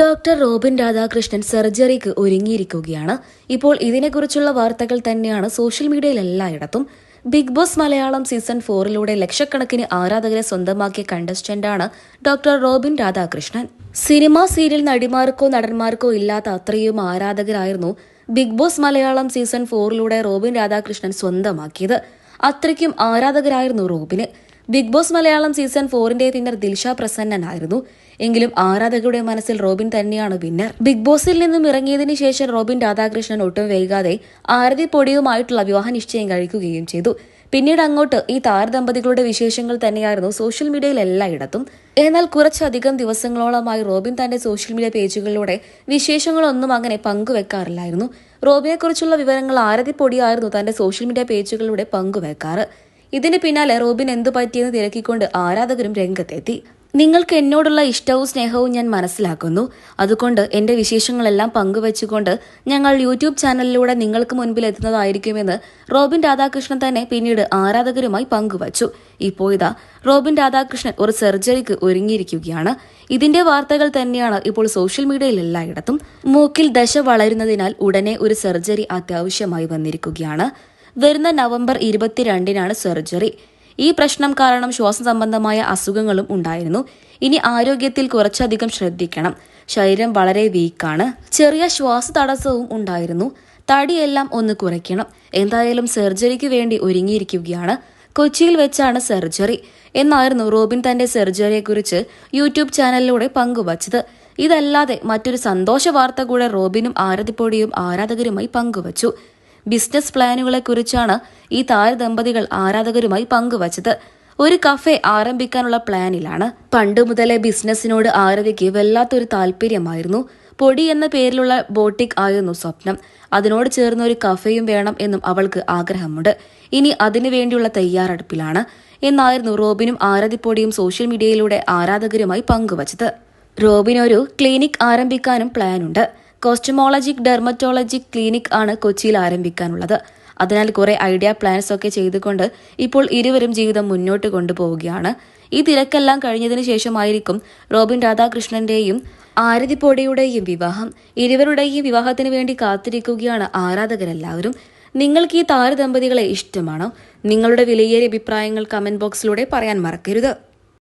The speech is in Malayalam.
ഡോക്ടർ റോബിൻ രാധാകൃഷ്ണൻ സർജറിക്ക് ഒരുങ്ങിയിരിക്കുകയാണ്. ഇപ്പോൾ ഇതിനെക്കുറിച്ചുള്ള വാർത്തകൾ തന്നെയാണ് സോഷ്യൽ മീഡിയയിൽ എല്ലായിടത്തും. ബിഗ് ബോസ് മലയാളം സീസൺ ഫോറിലൂടെ ലക്ഷക്കണക്കിന് ആരാധകരെ സ്വന്തമാക്കിയ കണ്ടസ്റ്റന്റാണ് doctor Robin Radhakrishnan. Cinema serial നടിമാർക്കോ നടന്മാർക്കോ ഇല്ലാത്ത അത്രയും ആരാധകരായിരുന്നു ബിഗ് ബോസ് മലയാളം സീസൺ ഫോറിലൂടെ റോബിൻ രാധാകൃഷ്ണൻ സ്വന്തമാക്കിയത്. അത്രയ്ക്കും ആരാധകരായിരുന്നു റോബിന്. ബിഗ് ബോസ് മലയാളം സീസൺ ഫോറിന്റെ വിന്നർ ദിൽഷ പ്രസന്നനായിരുന്നു. എങ്കിലും ആരാധകരുടെ മനസ്സിൽ റോബിൻ തന്നെയാണ് വിന്നർ. ബിഗ് ബോസിൽ നിന്നും ഇറങ്ങിയതിന് ശേഷം റോബിൻ രാധാകൃഷ്ണൻ ഒട്ടും വൈകാതെ ആരതി പൊടിയുമായിട്ടുള്ള വിവാഹ നിശ്ചയം കഴിക്കുകയും ചെയ്തു. പിന്നീട് അങ്ങോട്ട് ഈ താരദമ്പതികളുടെ വിശേഷങ്ങൾ തന്നെയായിരുന്നു സോഷ്യൽ മീഡിയയിൽ എല്ലായിടത്തും. എന്നാൽ കുറച്ചധികം ദിവസങ്ങളോളമായി റോബിൻ തന്റെ സോഷ്യൽ മീഡിയ പേജുകളിലൂടെ വിശേഷങ്ങളൊന്നും അങ്ങനെ പങ്കുവെക്കാറില്ലായിരുന്നു. റോബിനെക്കുറിച്ചുള്ള വിവരങ്ങൾ ആരതി പൊടിയായിരുന്നു തന്റെ സോഷ്യൽ മീഡിയ പേജുകളിലൂടെ പങ്കുവെക്കാറ്. ഇതിന് പിന്നാലെ റോബിൻ എന്തു പറ്റിയെന്ന് തിരക്കിക്കൊണ്ട് ആരാധകരും രംഗത്തെത്തി. നിങ്ങൾക്ക് എന്നോടുള്ള ഇഷ്ടവും സ്നേഹവും ഞാൻ മനസ്സിലാക്കുന്നു. അതുകൊണ്ട് എന്റെ വിശേഷങ്ങളെല്ലാം പങ്കുവച്ചുകൊണ്ട് ഞങ്ങൾ യൂട്യൂബ് ചാനലിലൂടെ നിങ്ങൾക്ക് മുൻപിൽ എത്തുന്നതായിരിക്കുമെന്ന് റോബിൻ രാധാകൃഷ്ണൻ തന്നെ പിന്നീട് ആരാധകരുമായി പങ്കുവച്ചു. ഇപ്പോൾ ഇതാ റോബിൻ രാധാകൃഷ്ണൻ ഒരു സർജറിക്ക് ഒരുങ്ങിയിരിക്കുകയാണ്. ഇതിന്റെ വാർത്തകൾ തന്നെയാണ് ഇപ്പോൾ സോഷ്യൽ മീഡിയയിൽ എല്ലായിടത്തും. മൂക്കിൽ ദശ വളരുന്നതിനാൽ ഉടനെ ഒരു സർജറി അത്യാവശ്യമായി വന്നിരിക്കുകയാണ്. വരുന്ന നവംബർ ഇരുപത്തിരണ്ടിനാണ് സർജറി. ഈ പ്രശ്നം കാരണം ശ്വാസം സംബന്ധമായ അസുഖങ്ങളും ഉണ്ടായിരുന്നു. ഇനി ആരോഗ്യത്തിൽ കുറച്ചധികം ശ്രദ്ധിക്കണം. ശരീരം വളരെ വീക്കാണ്. ചെറിയ ശ്വാസ തടസ്സവും ഉണ്ടായിരുന്നു. തടിയെല്ലാം ഒന്ന് കുറയ്ക്കണം. എന്തായാലും സർജറിക്ക് വേണ്ടി ഒരുങ്ങിയിരിക്കുകയാണ്. കൊച്ചിയിൽ വെച്ചാണ് സർജറി. എന്നായിരുന്നു റോബിൻ തന്റെ സർജറിയെക്കുറിച്ച് യൂട്യൂബ് ചാനലിലൂടെ പങ്കുവച്ചത്. ഇതല്ലാതെ മറ്റൊരു സന്തോഷ വാർത്ത കൂടെ റോബിനും ആരതിപ്പൊടിയും ആരാധകരുമായി പങ്കുവച്ചു. ബിസിനസ് പ്ലാനുകളെക്കുറിച്ചാണ് ഈ താരദമ്പതികൾ ആരാധകരുമായി പങ്കുവച്ചത്. ഒരു കഫേ ആരംഭിക്കാനുള്ള പ്ലാനിലാണ്. പണ്ട് മുതലേ ബിസിനസ്സിനോട് ആരതിക്ക് വല്ലാത്തൊരു താല്പര്യമായിരുന്നു. പൊടി എന്ന പേരിലുള്ള ബോട്ടിക് ആയിരുന്നു സ്വപ്നം. അതിനോട് ചേർന്ന ഒരു കഫേയും വേണം എന്നും അവൾക്ക് ആഗ്രഹമുണ്ട്. ഇനി അതിനു വേണ്ടിയുള്ള തയ്യാറെടുപ്പിലാണ് എന്നായിരുന്നു റോബിനും ആരതിപ്പൊടിയും സോഷ്യൽ മീഡിയയിലൂടെ ആരാധകരുമായി പങ്കുവച്ചത്. റോബിനൊരു ക്ലിനിക് ആരംഭിക്കാനും പ്ലാനുണ്ട്. കോസ്റ്റമോളജിക് ഡെർമറ്റോളജിക് ക്ലിനിക് ആണ് കൊച്ചിയിൽ ആരംഭിക്കാനുള്ളത്. അതിനാൽ കുറെ ഐഡിയ പ്ലാൻസ് ഒക്കെ ചെയ്തുകൊണ്ട് ഇപ്പോൾ ഇരുവരും ജീവിതം മുന്നോട്ട് കൊണ്ടുപോവുകയാണ്. ഈ തിരക്കെല്ലാം കഴിഞ്ഞതിന് ശേഷമായിരിക്കും റോബിൻ രാധാകൃഷ്ണന്റെയും ആരതിപ്പോടിയുടെയും വിവാഹം. ഇരുവരുടെയും വിവാഹത്തിന് വേണ്ടി കാത്തിരിക്കുകയാണ് ആരാധകരെല്ലാവരും. നിങ്ങൾക്ക് ഈ താരദമ്പതികളെ ഇഷ്ടമാണോ? നിങ്ങളുടെ വിലയേറിയ അഭിപ്രായങ്ങൾ കമന്റ് ബോക്സിലൂടെ പറയാൻ മറക്കരുത്.